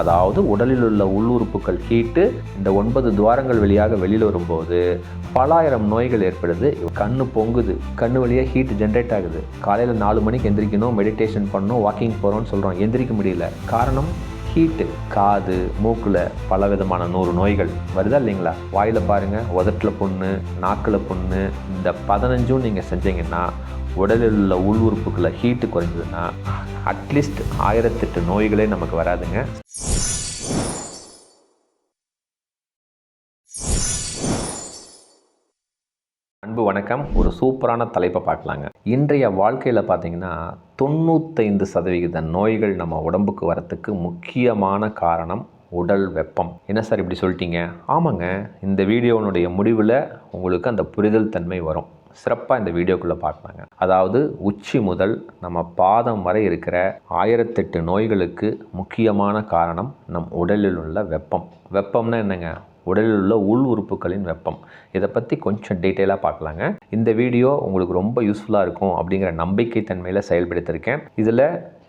அதாவது உடலில் உள்ள உள்ளுறுப்புகள் ஹீட்டு இந்த ஒன்பது துவாரங்கள் வழியாக வெளியில் வரும்போது பலாயிரம் நோய்கள் ஏற்படுது. கண்ணு பொங்குது. கண்ணு வழியாக ஹீட் ஜென்ரேட் ஆகுது. காலையில் நாலு மணிக்கு எந்திரிக்கணும் மெடிடேஷன் பண்ணணும் வாக்கிங் போகிறோம்னு சொல்கிறோம் எந்திரிக்க முடியல. காரணம் ஹீட்டு காது மூக்கில் பல விதமான நூறு நோய்கள். வருதா இல்லைங்களா? வாயில் பாருங்கள் உதட்டில் புண்ணு நாக்கில் புண்ணு. இந்த பதினஞ்சும் நீங்கள் செஞ்சீங்கன்னா உடலில் உள்ள உள் உறுப்புகளை ஹீட்டு குறைஞ்சதுன்னா அட்லீஸ்ட் ஆயிரத்தெட்டு நோய்களே நமக்கு வராதுங்க. அன்பு வணக்கம். ஒரு சூப்பரான தலைப்பை பார்க்கலாங்க. இன்றைய வாழ்க்கையில் பார்த்தீங்கன்னா தொண்ணூத்தைந்து சதவிகித நோய்கள் நம்ம உடம்புக்கு வரத்துக்கு முக்கியமான காரணம் உடல் வெப்பம். என்ன சார் இப்படி சொல்லிட்டீங்க? ஆமாங்க. இந்த வீடியோனுடைய முடிவில் உங்களுக்கு அந்த புரிதல் தன்மை வரும். சிறப்பாக இந்த வீடியோக்குள்ளே பார்க்கலாங்க. அதாவது உச்சி முதல் நம்ம பாதம் வரை இருக்கிற ஆயிரத்தெட்டு நோய்களுக்கு முக்கியமான காரணம் நம் உடலில் உள்ள வெப்பம். வெப்பம்னா என்னங்க? உடலில் உள்ள உள் உறுப்புகளின் வெப்பம். இதை பற்றி கொஞ்சம் டீட்டெயிலாக பார்க்கலாங்க. இந்த வீடியோ உங்களுக்கு ரொம்ப யூஸ்ஃபுல்லாக இருக்கும் அப்படிங்கிற நம்பிக்கை தன்மையில் செயல்படுத்தியிருக்கேன் இதில்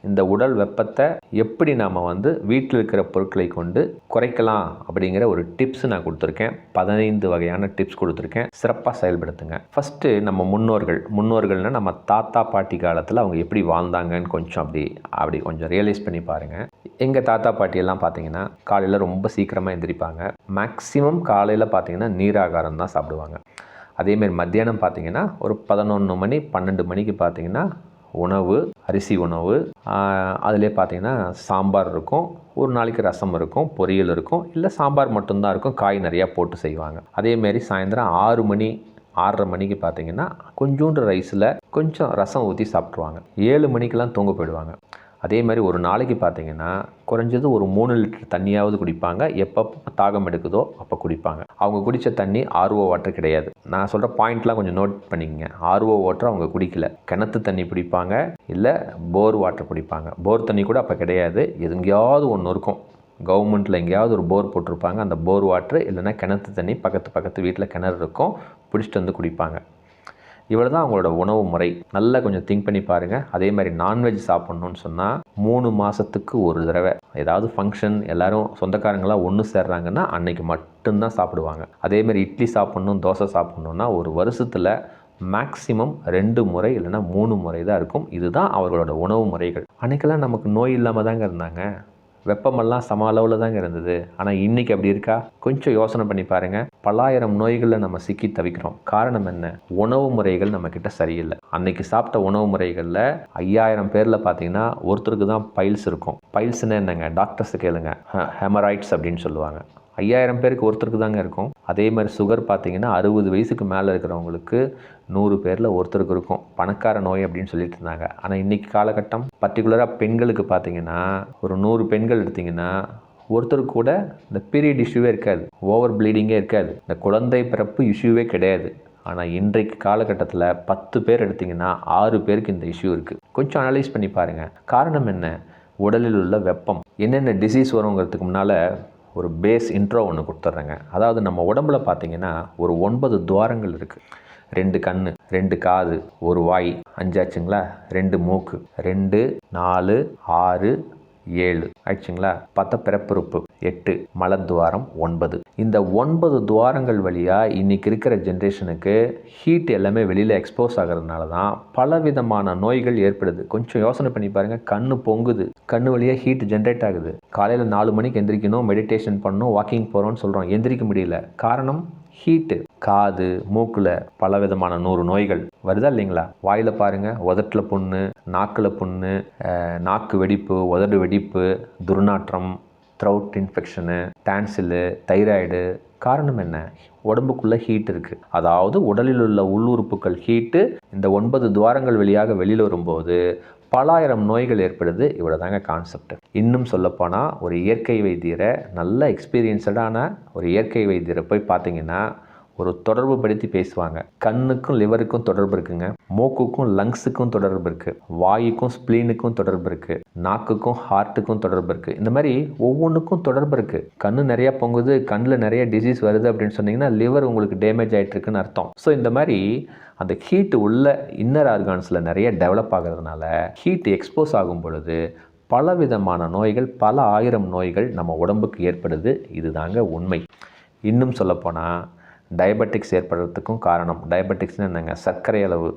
இந்த உடல் வெப்பத்தை எப்படி நாம் வந்து வீட்டில் இருக்கிற பொருட்களை கொண்டு குறைக்கலாம் அப்படிங்கிற ஒரு டிப்ஸ் நான் கொடுத்துருக்கேன். பதினைந்து வகையான டிப்ஸ் கொடுத்துருக்கேன். சிறப்பாக செயல்படுத்துங்க. ஃபஸ்ட்டு நம்ம முன்னோர்கள். முன்னோர்கள்னால் நம்ம தாத்தா பாட்டி காலத்தில் அவங்க எப்படி வாழ்ந்தாங்கன்னு கொஞ்சம் அப்படி அப்படி கொஞ்சம் ரியலைஸ் பண்ணி பாருங்கள் எங்கள் தாத்தா பாட்டியெல்லாம் பார்த்தீங்கன்னா காலையில் ரொம்ப சீக்கிரமாக எந்திரிப்பாங்க. மேக்ஸிமம் காலையில் பார்த்தீங்கன்னா நீராகாரம் தான் சாப்பிடுவாங்க. அதேமாரி மத்தியானம் பார்த்தீங்கன்னா ஒரு பதினொன்று மணி பன்னெண்டு மணிக்கு பார்த்தீங்கன்னா உணவு அரிசி உணவு. அதிலே பார்த்தீங்கன்னா சாம்பார் இருக்கும். ஒரு நாளைக்கு ரசம் இருக்கும் பொரியல் இருக்கும். இல்லை சாம்பார் மட்டும்தான் இருக்கும். காய் நிறையா போட்டு செய்வாங்க. அதேமாரி சாயந்தரம் ஆறு மணி ஆறரை மணிக்கு பார்த்தீங்கன்னா கொஞ்சோண்டு ரைஸில் கொஞ்சம் ரசம் ஊற்றி சாப்பிட்ருவாங்க ஏழு மணிக்கெலாம் தூங்க போயிடுவாங்க. அதே மாதிரி ஒரு நாளைக்கு பார்த்தீங்கன்னா குறைஞ்சது ஒரு மூணு லிட்டர் தண்ணியாவது குடிப்பாங்க. எப்போ தாகம் எடுக்குதோ அப்போ குடிப்பாங்க. அவங்க குடித்த தண்ணி ஆர்ஓ வாட்டர் கிடையாது. நான் சொல்கிற பாயிண்ட்லாம் கொஞ்சம் நோட் பண்ணிக்கங்க. ஆர்ஓ வாட்டர் அவங்க குடிக்கல. கிணத்து தண்ணி பிடிப்பாங்க இல்லை போர் வாட்டர் பிடிப்பாங்க போர் தண்ணி கூட அப்போ கிடையாது. எங்கேயாவது ஒன்று இருக்கும். கவர்மெண்ட்டில் எங்கேயாவது ஒரு போர் போட்டிருப்பாங்க. அந்த போர் வாட்ரு இல்லைன்னா கிணத்து தண்ணி பக்கத்து பக்கத்து வீட்டில் கிணறு இருக்கும். பிடிச்சிட்டு வந்து குடிப்பாங்க. இவ்வளோ தான் அவங்களோட உணவு முறை. நல்லா கொஞ்சம் திங்க் பண்ணி பாருங்கள் அதே மாதிரி நான்வெஜ் சாப்பிட்ணுன்னு சொன்னால் மூணு மாதத்துக்கு ஒரு தடவை. ஏதாவது ஃபங்க்ஷன் எல்லோரும் சொந்தக்காரங்களாம் ஒன்று சேர்றாங்கன்னா அன்னைக்கு மட்டும்தான் சாப்பிடுவாங்க. அதேமாதிரி இட்லி சாப்பிட்ணும் தோசை சாப்பிட்ணுன்னா ஒரு வருஷத்தில் மேக்ஸிமம் ரெண்டு முறை இல்லைன்னா மூணு முறை தான் இருக்கும். இதுதான் அவர்களோட உணவு முறைகள். அன்றைக்கெல்லாம் நமக்கு நோய் இல்லாமல் தாங்க இருந்தாங்க. வெப்பமெல்லாம் சம அளவில் தாங்க இருந்தது. ஆனால் இன்றைக்கி அப்படி இருக்கா? கொஞ்சம் யோசனை பண்ணி பாருங்கள் பல்லாயிரம் நோய்களில் நம்ம சிக்கி தவிக்கிறோம். காரணம் என்ன? உணவு முறைகள் நம்மக்கிட்ட சரியில்லை. அன்னைக்கு சாப்பிட்ட உணவு முறைகளில் ஐயாயிரம் பேரில் பார்த்தீங்கன்னா ஒருத்தருக்கு தான் பைல்ஸ் இருக்கும். பைல்ஸ்னு என்னங்க? டாக்டர்ஸு கேளுங்க. ஹெமராய்ட்ஸ் அப்படின்னு சொல்லுவாங்க. ஐயாயிரம் பேருக்கு ஒருத்தருக்கு தாங்க இருக்கும். அதே மாதிரி சுகர் பார்த்திங்கன்னா அறுபது வயசுக்கு மேலே இருக்கிறவங்களுக்கு நூறு பேரில் ஒருத்தருக்கு இருக்கும். பணக்கார நோய் அப்படின்னு சொல்லிட்டு இருந்தாங்க. ஆனால் இன்றைக்கி காலகட்டம் பர்டிகுலராக பெண்களுக்கு பார்த்தீங்கன்னா ஒரு நூறு பெண்கள் எடுத்திங்கன்னா ஒருத்தருக்கு கூட இந்த பீரியட் இஷ்யூவே இருக்காது. ஓவர் ப்ளீடிங்கே இருக்காது. இந்த குழந்தை பிறப்பு இஷ்யூவே கிடையாது. ஆனால் இன்றைக்கு காலகட்டத்தில் பத்து பேர் எடுத்திங்கன்னா ஆறு பேருக்கு இந்த இஷ்யூ இருக்குது கொஞ்சம் அனலைஸ் பண்ணி பாருங்கள் காரணம் என்ன? உடலில் உள்ள வெப்பம். என்னென்ன டிசீஸ் வருங்கிறதுக்கு முன்னால் ஒரு பேஸ் இன்ட்ரோ ஒன்று கொடுத்துட்றேங்க அதாவது நம்ம உடம்புல பார்த்தீங்கன்னா ஒரு ஒன்பது துவாரங்கள் இருக்குது ரெண்டு கண் ரெண்டு காது ஒரு வாய் அஞ்சாச்சுங்களா? ரெண்டு மூக்கு ரெண்டு நாலு ஆறு ஏழு. ஆயிடுச்சுங்களா? பத்த பிறப்புறுப்பு. எட்டு. மலத்துவாரம் ஒன்பது. இந்த ஒன்பது துவாரங்கள் வழியாக இன்றைக்கி இருக்கிற ஜென்ரேஷனுக்கு ஹீட் எல்லாமே வெளியில் எக்ஸ்போஸ் ஆகிறதுனால தான் பல விதமான நோய்கள் ஏற்படுது. கொஞ்சம் யோசனை பண்ணி பாருங்கள் கண்ணு பொங்குது. கண்ணு வழியாக ஹீட் ஜென்ரேட் ஆகுது. காலையில் நாலு மணிக்கு எந்திரிக்கணும் மெடிடேஷன் பண்ணணும் வாக்கிங் போகிறோம்னு சொல்கிறோம் எந்திரிக்க முடியல. காரணம் ஹீட்டு காது மூக்கில் பல விதமான நூறு நோய்கள். வருதா இல்லைங்களா? வாயில் பாருங்கள் உதட்டில் புண்ணு நாக்கில் புண்ணு நாக்கு வெடிப்பு உதடு வெடிப்பு துர்நாற்றம் த்ரௌட் இன்ஃபெக்ஷனு டான்சிலு தைராய்டு காரணம் என்ன? உடம்புக்குள்ளே ஹீட் இருக்குது அதாவது உடலில் உள்ள உள்ளுறுப்புகள் ஹீட்டு இந்த ஒன்பது துவாரங்கள் வழியாக வெளியில் வரும்போது பலாயிரம் நோய்கள் ஏற்படுது. இவ்வளோ தாங்க கான்செப்ட் இன்னும் சொல்லப்போனால் ஒரு இயற்கை வைத்தியரை நல்ல எக்ஸ்பீரியன்ஸடான ஒரு இயற்கை வைத்தியரை போய் பார்த்தீங்கன்னா ஒரு தொடர்பு படுத்தி பேசுவாங்க. கண்ணுக்கும் லிவருக்கும் தொடர்பு இருக்குங்க. மூக்குக்கும் லங்ஸுக்கும் தொடர்பு இருக்குது வாயுக்கும் ஸ்ப்ளீனுக்கும் தொடர்பு இருக்குது நாக்குக்கும் ஹார்ட்டுக்கும் தொடர்பு இருக்குது இந்த மாதிரி ஒவ்வொன்றுக்கும் தொடர்பு இருக்குது கண்ணு நிறையா பொங்குது கண்ணில் நிறைய டிசீஸ் வருது அப்படின்னு சொன்னீங்கன்னா லிவர் உங்களுக்கு டேமேஜ் ஆகிட்டுருக்குன்னு அர்த்தம். ஸோ இந்த மாதிரி அந்த ஹீட் உள்ள இன்னர் ஆர்கான்ஸில் நிறைய டெவலப் ஆகிறதுனால ஹீட் எக்ஸ்போஸ் ஆகும் பொழுது பல விதமான நோய்கள் பல ஆயிரம் நோய்கள் நம்ம உடம்புக்கு ஏற்படுது. இதுதாங்க உண்மை. இன்னும் சொல்லப்போனால் டயபெட்டிக்ஸ் ஏற்படுறதுக்கும் காரணம். டயபெட்டிக்ஸ்னு என்னங்க? சர்க்கரை அளவு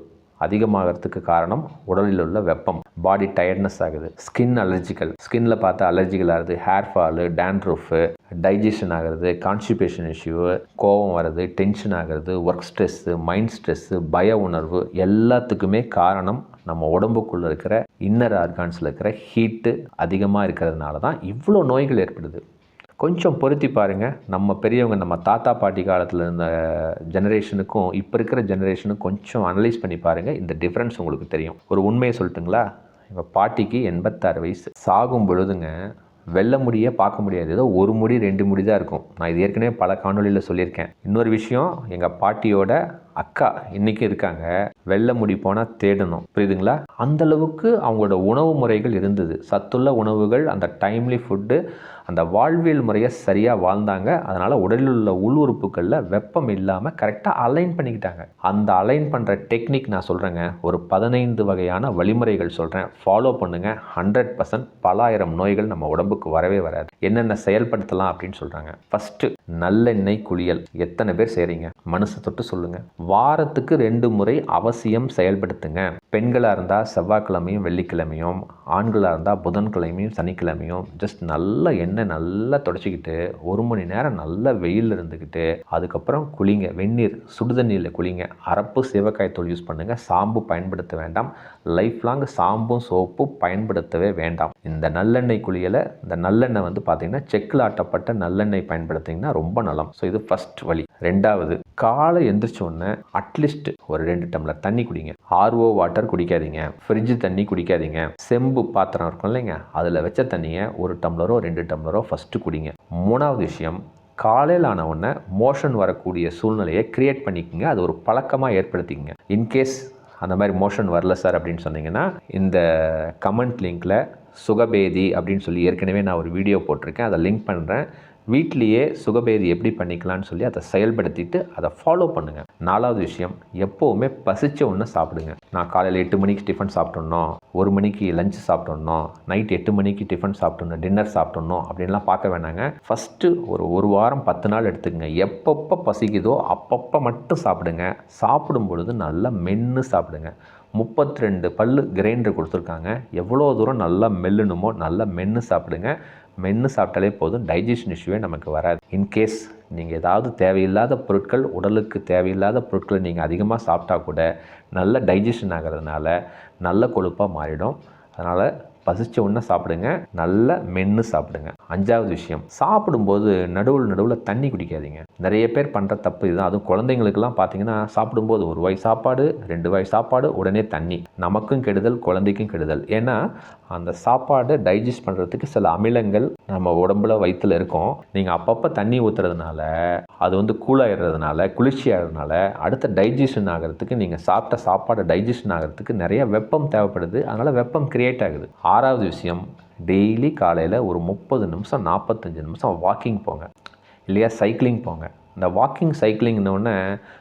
அதிகமாகிறதுக்கு காரணம் உடலில் உள்ள வெப்பம் பாடி டயர்ட்னஸ் ஆகுது ஸ்கின் அலர்ஜிக்கல் ஸ்கின்ல பார்த்தா அலர்ஜிகள் ஆகுது ஹேர் ஃபாலு டேண்ட்ரூஃபு டைஜஷன் ஆகிறது கான்ஸ்டிபேஷன் இஷ்யூ கோபம் வர்றது டென்ஷன் ஆகிறது ஒர்க் ஸ்ட்ரெஸ்ஸு மைண்ட் ஸ்ட்ரெஸ்ஸு பய உணர்வு எல்லாத்துக்குமே காரணம் நம்ம உடம்புக்குள்ளே இருக்கிற இன்னர் ஆர்கான்ஸில் இருக்கிற ஹீட்டு அதிகமாக இருக்கிறதுனால தான் இவ்வளோ நோய்கள் ஏற்படுது. கொஞ்சம் பொருத்தி பாருங்கள் நம்ம பெரியவங்க நம்ம தாத்தா பாட்டி காலத்தில் இருந்த ஜெனரேஷனுக்கும் இப்போ இருக்கிற ஜெனரேஷனுக்கும் கொஞ்சம் அனலைஸ் பண்ணி பாருங்கள் இந்த டிஃப்ரென்ஸ் உங்களுக்கு தெரியும். ஒரு உண்மையை சொல்லட்டுங்களா? இப்போ பாட்டிக்கு எண்பத்தாறு வயசு. சாகும் பொழுதுங்க வெள்ளை முடியை பார்க்க முடியாது. ஏதோ ஒரு முடி ரெண்டு முடி தான் இருக்கும். நான் இது ஏற்கனவே பல காணொலியில் சொல்லியிருக்கேன். இன்னொரு விஷயம் எங்கள் பாட்டியோட அக்கா இன்றைக்கி இருக்காங்க. வெள்ளை முடி போனால் தேடணும். புரியுதுங்களா? அந்தளவுக்கு அவங்களோட உணவு முறைகள் இருந்தது. சத்துள்ள உணவுகள் அந்த டைம்லி ஃபுட்டு அந்த வாழ்வியல் முறையை சரியாக வாழ்ந்தாங்க. அதனால் உடலில் உள்ள உள் உறுப்புகளில் வெப்பம் இல்லாமல் கரெக்டாக அலைன் பண்ணிக்கிட்டாங்க. அந்த அலைன் பண்ணுற டெக்னிக் நான் சொல்கிறேங்க ஒரு பதினைந்து வகையான வழிமுறைகள் சொல்கிறேன் ஃபாலோ பண்ணுங்கள் ஹண்ட்ரட் பர்சன்ட் பலாயிரம் நோய்கள் நம்ம உடம்புக்கு வரவே வராது. என்னென்ன செயல்படுத்தலாம் அப்படின்னு சொல்கிறாங்க ஃபஸ்ட்டு நல்லெண்ணெய் குளியல். எத்தனை பேர் செய்கிறீங்க மனசை தொட்டு சொல்லுங்கள் வாரத்துக்கு ரெண்டு முறை அவசியம் செயல்படுத்துங்க. பெண்களாக இருந்தால் செவ்வாய்க்கிழமையும் வெள்ளிக்கிழமையும் ஆண்களாக இருந்தால் புதன்கிழமையும் சனிக்கிழமையும் ஜஸ்ட் நல்ல எண்ணெய் நல்லா தொடச்சிக்கிட்டு ஒரு மணி நேரம் நல்ல வெயிலில் இருந்துக்கிட்டு அதுக்கப்புறம் குளிங்க வெந்நீர் சுடுதண்ணியில் குளிங்க அரப்பு சிவக்காய் தூள் யூஸ் பண்ணுங்கள் சாம்பு பயன்படுத்த வேண்டாம். லைஃப் லாங் சாம்பும் சோப்பும் பயன்படுத்தவே வேண்டாம். இந்த நல்லெண்ணெய் குளியலை இந்த நல்லெண்ணெய் வந்து பார்த்திங்கன்னா செக்கில் ஆட்டப்பட்ட நல்லெண்ணெய் பயன்படுத்திங்கன்னா ரொம்ப நலம். ஸோ இது ஃபஸ்ட் வழி. ரெண்டாவது காலை எந்திரிச்ச உடனே அட்லீஸ்ட் ஒரு ரெண்டு டம்ளர் தண்ணி குடிங்க. RO water குடிக்காதீங்க. ஃப்ரிட்ஜ் தண்ணி குடிக்காதீங்க. செம்பு பாத்திரம் இருக்கும் இல்லைங்க அதில் வச்ச தண்ணியை ஒரு டம்ளரோ ரெண்டு டம்ளரோ ஃபஸ்ட்டு குடிங்க. மூணாவது விஷயம் காலையில் ஆன உடனே மோஷன் வரக்கூடிய சூழ்நிலையை க்ரியேட் பண்ணிக்கோங்க. அது ஒரு பழக்கமாக ஏற்படுத்திக்கங்க. இன்கேஸ் அந்த மாதிரி மோஷன் வரல சார் அப்படின்னு சொன்னீங்கன்னா இந்த கமெண்ட் லிங்க்கில் சுகபேதி அப்படின்னு சொல்லி ஏற்கனவே நான் ஒரு வீடியோ போட்டிருக்கேன். அதை லிங்க் பண்ணுறேன் வீட்லேயே சுகபேதி எப்படி பண்ணிக்கலாம்னு சொல்லி அதை செயல்படுத்திட்டு அதை ஃபாலோ பண்ணுங்கள் நாலாவது விஷயம் எப்போவுமே பசிச்ச ஒன்று சாப்பிடுங்க. நான் காலையில் எட்டு மணிக்கு டிஃபன் சாப்பிட்ணும் ஒரு மணிக்கு லஞ்ச் சாப்பிட்ணும் நைட் எட்டு மணிக்கு டிஃபன் சாப்பிட்ணும் டின்னர் சாப்பிட்டணும் அப்படின்லாம் பார்க்க வேணாங்க. ஃபஸ்ட்டு ஒரு ஒரு வாரம் பத்து நாள் எடுத்துக்கங்க. எப்பப்போ பசிக்குதோ அப்பப்போ மட்டும் சாப்பிடுங்க. சாப்பிடும் பொழுது நல்லா மென்று சாப்பிடுங்க. முப்பத்தி ரெண்டு பல்லு கிரைண்டர் கொடுத்துருக்காங்க. எவ்வளோ தூரம் நல்லா மெல்லணுமோ நல்லா மென்று சாப்பிடுங்க. மென்று சாப்பிட்டாலே போதும். டைஜஷன் இஷ்யூவே நமக்கு வராது. இன்கேஸ் நீங்கள் ஏதாவது தேவையில்லாத பொருட்கள் உடலுக்கு தேவையில்லாத பொருட்களை நீங்கள் அதிகமாக சாப்பிட்டா கூட நல்ல டைஜஷன் ஆகிறதுனால நல்ல கொழுப்பாக மாறிடும். அதனால் பசிச்ச உடனே சாப்பிடுங்க. நல்ல மென்று சாப்பிடுங்க. அஞ்சாவது விஷயம் சாப்பிடும்போது நடுவில் நடுவில் தண்ணி குடிக்காதீங்க. நிறைய பேர் பண்ணுற தப்பு இதுதான். அதுவும் குழந்தைங்களுக்கெல்லாம் பார்த்தீங்கன்னா சாப்பிடும்போது ஒரு வாய் சாப்பாடு ரெண்டு வாய் சாப்பாடு உடனே தண்ணி. நமக்கும் கெடுதல் குழந்தைக்கும் கெடுதல். ஏன்னா அந்த சாப்பாடை டைஜஸ்ட் பண்ணுறதுக்கு சில அமிலங்கள் நம்ம உடம்புல வயிற்றுல இருக்கும். நீங்கள் அப்பப்போ தண்ணி ஊற்றுறதுனால அது வந்து கூலாயிடுறதுனால குளிர்ச்சி ஆகிறதுனால அடுத்த டைஜஷன் ஆகிறதுக்கு நீங்கள் சாப்பிட்ட சாப்பாடை டைஜஷன் ஆகிறதுக்கு நிறைய வெப்பம் தேவைப்படுது. அதனால் வெப்பம் க்ரியேட் ஆகுது. ஆறாவது விஷயம் டெய்லி காலையில் ஒரு முப்பது நிமிஷம் நாற்பத்தஞ்சு நிமிஷம் வாக்கிங் போங்க. இல்லையா சைக்கிளிங் போங்க. இந்த வாக்கிங் சைக்கிளிங்னோடனே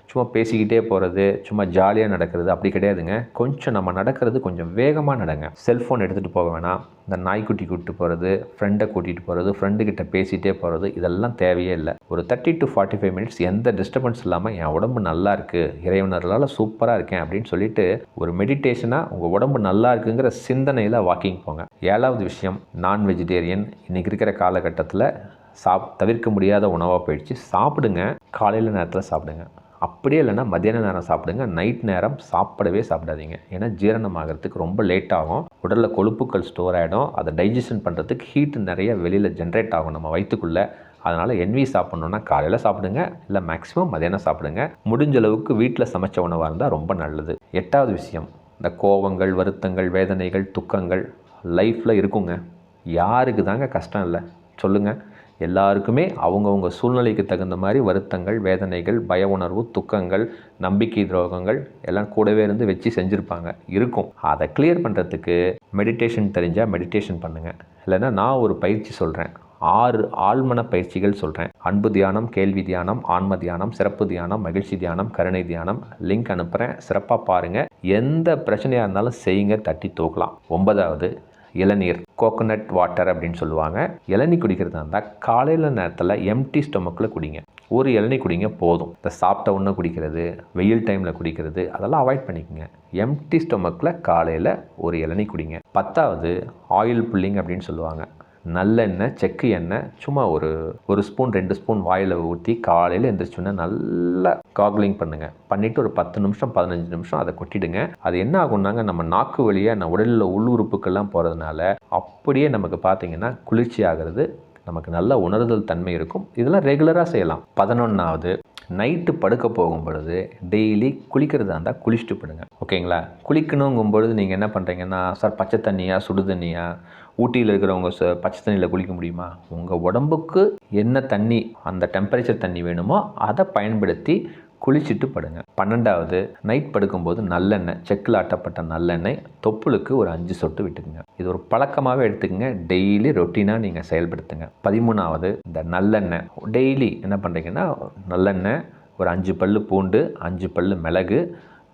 சும்மா பேசிக்கிட்டே போகிறது சும்மா ஜாலியாக நடக்கிறது அப்படி கிடையாதுங்க. கொஞ்சம் நம்ம நடக்கிறது கொஞ்சம் வேகமாக நடங்க. செல்ஃபோன் எடுத்துகிட்டு போக வேணாம். இந்த நாய்க்குட்டி கூப்பிட்டு போகிறது ஃப்ரெண்டை கூட்டிகிட்டு போகிறது ஃப்ரெண்டுக்கிட்ட பேசிகிட்டே போகிறது இதெல்லாம் தேவையே இல்லை. ஒரு thirty to forty five minutes எந்த டிஸ்டர்பன்ஸ் இல்லாமல் என் உடம்பு நல்லா இருக்குது இறைவனர்களால் சூப்பராக இருக்கேன் அப்படின்னு சொல்லிட்டு ஒரு மெடிடேஷனாக உங்கள் உடம்பு நல்லா இருக்குங்கிற சிந்தனையில் வாக்கிங் போங்க. ஏழாவது விஷயம் நான் வெஜிடேரியன் இன்றைக்கி இருக்கிற காலகட்டத்தில் சாப் தவிர்க்க முடியாத உணவாக போயிடுச்சு. சாப்பிடுங்க. காலையில் நேரத்தில் சாப்பிடுங்க. அப்படியே இல்லைன்னா மத்தியான நேரம் சாப்பிடுங்க. நைட் நேரம் சாப்பிடவே சாப்பிடாதீங்க. ஏன்னா ஜீரணம் ஆகிறதுக்கு ரொம்ப லேட் ஆகும். உடலில் கொழுப்புக்கள் ஸ்டோர் ஆகிடும் அதை டைஜஷன் பண்ணுறதுக்கு ஹீட் நிறைய வெளியில் ஜென்ரேட் ஆகும் நம்ம வயிற்றுக்குள்ளே அதனால் என்வி சாப்பிட்ணுன்னா காலையில் சாப்பிடுங்க. இல்லை மேக்ஸிமம் மதியானம் சாப்பிடுங்க. முடிஞ்ச அளவுக்கு வீட்டில் சமைச்ச உணவாக இருந்தால் ரொம்ப நல்லது. எட்டாவது விஷயம். இந்த கோபங்கள் வருத்தங்கள் வேதனைகள் துக்கங்கள் லைஃப்பில் இருக்குங்க. யாருக்கு தாங்க கஷ்டம் இல்லை? சொல்லுங்கள் எல்லாருக்குமே அவங்கவுங்க சூழ்நிலைக்கு தகுந்த மாதிரி வருத்தங்கள் வேதனைகள் பய உணர்வு துக்கங்கள் நம்பிக்கை துரோகங்கள் எல்லாம் கூடவே இருந்து வச்சு செஞ்சுருப்பாங்க. இருக்கும். அதை கிளியர் பண்ணுறதுக்கு மெடிடேஷன் தெரிஞ்சால் மெடிடேஷன் பண்ணுங்கள் இல்லைன்னா நான் ஒரு பயிற்சி சொல்கிறேன் ஆறு ஆழ்மன பயிற்சிகள் சொல்கிறேன் அன்பு தியானம் கேள்வி தியானம் ஆன்ம தியானம் சிறப்பு தியானம் மகிழ்ச்சி தியானம் கருணை தியானம் லிங்க் அனுப்புகிறேன் சிறப்பாக பாருங்கள் எந்த பிரச்சனையாக இருந்தாலும் செய்யுங்க தட்டி தூக்கலாம். ஒன்பதாவது இளநீர் கோகோனட் வாட்டர் அப்படின்னு சொல்லுவாங்க. இளநீ குடிக்கிறதா இருந்தால் காலையில் நேரத்தில் எம்டி ஸ்டொமக்கில் குடிங்க. ஒரு இளநீ குடிங்க போதும். இந்த சாப்பிட்ட உடனே குடிக்கிறது வெயில் டைமில் குடிக்கிறது அதெல்லாம் அவாய்ட் பண்ணிக்கோங்க. எம்டி ஸ்டொமக்கில் காலையில் ஒரு இளநீ குடிங்க. பத்தாவது ஆயில் புல்லிங் அப்படின்னு சொல்லுவாங்க. நல்லெண்ணெய் செக்கு எண்ணெய் சும்மா ஒரு ஒரு ஸ்பூன் ரெண்டு ஸ்பூன் வாயில் ஊற்றி காலையில் எந்திரிச்சோன்னா நல்லா காக்லிங் பண்ணுங்கள் பண்ணிவிட்டு ஒரு பத்து நிமிஷம் பதினஞ்சு நிமிஷம் அதை கொட்டிடுங்க. அது என்ன ஆகும்னாங்க நம்ம நாக்கு வழியாக நம்ம உடலில் உள் உறுப்புக்கெல்லாம் போகிறதுனால அப்படியே நமக்கு பார்த்தீங்கன்னா குளிர்ச்சி ஆகிறது நமக்கு நல்ல உணர்தல் தன்மை இருக்கும். இதெல்லாம் ரெகுலராக செய்யலாம். பதினொன்றாவது நைட்டு படுக்க போகும் பொழுது டெய்லி குளிக்கிறதா இருந்தால் குளிச்சுட்டு படுங்க. ஓகேங்களா? குளிக்கணுங்கும் பொழுது நீங்கள் என்ன பண்ணுறீங்கன்னா சார் பச்சை தண்ணியா சுடு தண்ணியா? ஊட்டியில் இருக்கிறவங்க ச பச்சை தண்ணியில் குளிக்க முடியுமா? உங்கள் உடம்புக்கு என்ன தண்ணி அந்த டெம்பரேச்சர் தண்ணி வேணுமோ அதை பயன்படுத்தி குளிச்சுட்டு படுங்க. பன்னெண்டாவது நைட் படுக்கும்போது நல்லெண்ணெய் செக்கில் ஆட்டப்பட்ட நல்லெண்ணெய் தொப்புளுக்கு ஒரு அஞ்சு சொட்டு விட்டுக்குங்க. இது ஒரு பழக்கமாகவே எடுத்துக்கங்க. டெய்லி ரொட்டீனாக நீங்கள் செயல்படுத்துங்க. பதிமூணாவது இந்த நல்லெண்ணெய் டெய்லி என்ன பண்ணுறீங்கன்னா நல்லெண்ணெய் ஒரு அஞ்சு பல்லு பூண்டு அஞ்சு பல்லு மிளகு.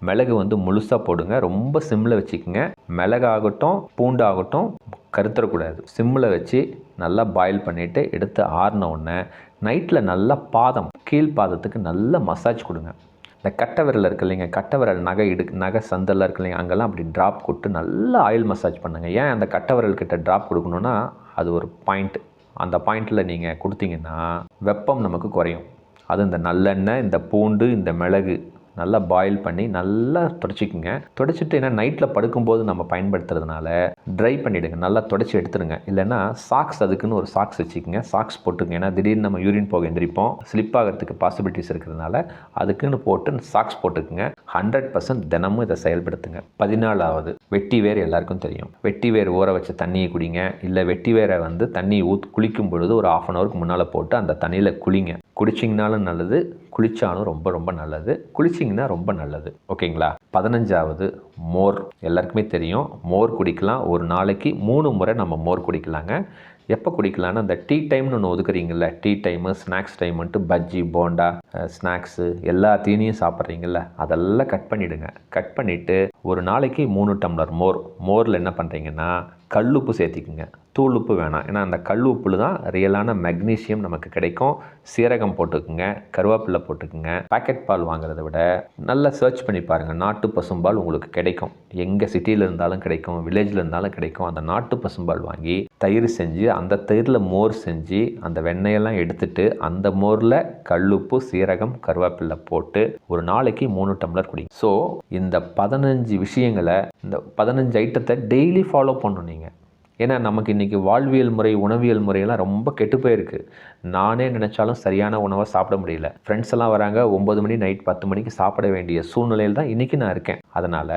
மிளகு வந்து முழுசாக போடுங்க. ரொம்ப சிம்மில் வச்சுக்கோங்க. மிளகாகட்டும் பூண்டாகட்டும் கருத்தரக்கூடாது சிம்மில் வச்சு நல்லா பாயில் பண்ணிவிட்டு எடுத்து ஆறின உடனே நைட்டில் நல்லா பாதம் கீழ் பாதத்துக்கு நல்ல மசாஜ் கொடுங்க. இந்த கட்டை விரல் இருக்கு இல்லைங்க கட்டை விரல் நகை இடு நகை சந்தெல்லாம் இருக்கு இல்லைங்க அங்கெல்லாம் அப்படி ட்ராப் கொடுத்து நல்லா ஆயில் மசாஜ் பண்ணுங்கள் ஏன் அந்த கட்டை விரல் கிட்ட ட்ராப் கொடுக்கணுன்னா அது ஒரு பாயிண்ட் அந்த பாயிண்ட்டில் நீங்கள் கொடுத்தீங்கன்னா வெப்பம் நமக்கு குறையும். அது இந்த நல்லெண்ணெய் இந்த பூண்டு இந்த மிளகு நல்லா பாயில் பண்ணி நல்லா தொடச்சிக்குங்க. தொடச்சிட்டு ஏன்னா நைட்டில் படுக்கும்போது நம்ம பயன்படுத்துறதுனால ட்ரை பண்ணிவிடுங்க நல்லா தொடச்சி எடுத்துருங்க இல்லைன்னா சாக்ஸ் அதுக்குன்னு ஒரு சாக்ஸ் வச்சுக்கோங்க. சாக்ஸ் போட்டுங்க ஏன்னா திடீர்னு நம்ம யூரின் போக எந்திரிப்போம். ஸ்லிப் ஆகிறதுக்கு பாசிபிலிட்டிஸ் இருக்கிறதுனால அதுக்குன்னு போட்டு சாக்ஸ் போட்டுக்குங்க. ஹண்ட்ரட் பர்சன்ட் தினமும் இதை செயல்படுத்துங்க. பதினாலாவது வெட்டி வேர் எல்லாருக்கும் தெரியும். வெட்டி வேர் ஊற வச்ச தண்ணியை குடிங்க. இல்லை வெட்டி வேரை வந்து தண்ணி ஊத் குளிக்கும் பொழுது ஒரு ஆஃப் அன் ஹவருக்கு முன்னால் போட்டு அந்த தண்ணியில் குளிங்க. குடிச்சிங்கனாலும் நல்லது குளிச்சாலும் ரொம்ப ரொம்ப நல்லது. குளிச்சிங்கன்னா ரொம்ப நல்லது. ஓகேங்களா? பதினஞ்சாவது மோர். எல்லாருக்குமே தெரியும். மோர் குடிக்கலாம். ஒரு நாளைக்கு மூணு முறை நம்ம மோர் குடிக்கலாங்க. எப்போ குடிக்கலாம்னா அந்த டீ டைம்னு ஒன்று ஒதுக்குறீங்கள்ல டீ டைமு ஸ்நாக்ஸ் டைமுன்ட்டு பஜ்ஜி போண்டா ஸ்நாக்ஸு எல்லா தீனியும் சாப்பிட்றீங்கள்ல அதெல்லாம் கட் பண்ணிவிடுங்க கட் பண்ணிவிட்டு ஒரு நாளைக்கு மூணு டம்ளர் மோர். மோரில் என்ன பண்ணுறீங்கன்னா கல்லுப்பு சேர்த்திக்குங்க. தூள் உப்பு வேணாம். ஏன்னா அந்த கல் உப்புல தான் ரியலான மெக்னீசியம் நமக்கு கிடைக்கும். சீரகம் போட்டுக்குங்க கருவேப்பிலை போட்டுக்குங்க. பாக்கெட் பால் வாங்குறத விட நல்லா சர்ச் பண்ணி பாருங்கள் நாட்டு பசும்பால் உங்களுக்கு கிடைக்கும். எங்கே சிட்டியில் இருந்தாலும் கிடைக்கும் வில்லேஜில் இருந்தாலும் கிடைக்கும். அந்த நாட்டு பசும்பால் வாங்கி தயிர் செஞ்சு அந்த தயிரில் மோர் செஞ்சு அந்த வெண்ணெயெல்லாம் எடுத்துட்டு அந்த மோரில் கல்லுப்பு சீரகம் கருவேப்பிலை போட்டு ஒரு நாளைக்கு மூணு டம்ளர் குடிங்க. ஸோ இந்த பதினஞ்சு விஷயங்களை இந்த பதினஞ்சு ஐட்டத்தை டெய்லி ஃபாலோ பண்ணணும் நீங்கள் ஏன்னா நமக்கு இன்றைக்கி வாழ்வியல் முறை உணவியல் முறையெல்லாம் ரொம்ப கெட்டு போயிருக்கு. நானே நினச்சாலும் சரியான உணவை சாப்பிட முடியல. ஃப்ரெண்ட்ஸ் எல்லாம் வராங்க ஒம்பது மணி நைட் பத்து மணிக்கு சாப்பிட வேண்டிய சூழ்நிலையில் தான் இன்றைக்கி நான் இருக்கேன். அதனால்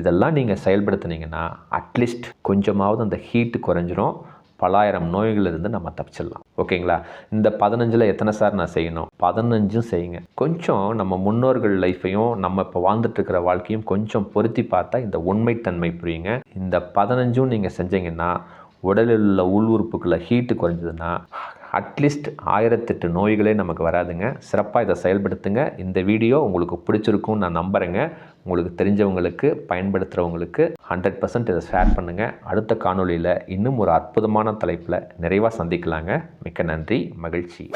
இதெல்லாம் நீங்கள் செயல்படுத்துனீங்கன்னா அட்லீஸ்ட் கொஞ்சமாவது அந்த ஹீட்டு குறைஞ்சிரும். பலாயிரம் நோய்களிலிருந்து நம்ம தப்பிச்சிடலாம். ஓகேங்களா? இந்த பதினஞ்சில் எத்தனை சார் நான் செய்யணும்? பதினஞ்சும் செய்யுங்க. கொஞ்சம் நம்ம முன்னோர்கள் லைஃப்பையும் நம்ம இப்போ வாழ்ந்துட்டுருக்கிற வாழ்க்கையும் கொஞ்சம் பொருத்தி பார்த்தா இந்த உண்மைத்தன்மை புரியுங்க. இந்த பதினஞ்சும் நீங்கள் செஞ்சீங்கன்னா உடலில் உள்ள உள் உறுப்புக்குள்ள ஹீட்டு குறைஞ்சதுன்னா அட்லீஸ்ட் ஆயிரத்தெட்டு நோய்களே நமக்கு வராதுங்க. சிறப்பாக இதை செயல்படுத்துங்க. இந்த வீடியோ உங்களுக்கு பிடிச்சிருக்கும்னு நான் நம்புகிறேங்க உங்களுக்கு தெரிஞ்சவங்களுக்கு பயன்படுத்துகிறவங்களுக்கு ஹண்ட்ரட் பர்சன்ட் இதை ஷேர் பண்ணுங்கள் அடுத்த காணொளியில் இன்னும் ஒரு அற்புதமான தலைப்பில் நிறைவாக சந்திக்கலாங்க. மிக்க நன்றி. மகிழ்ச்சி.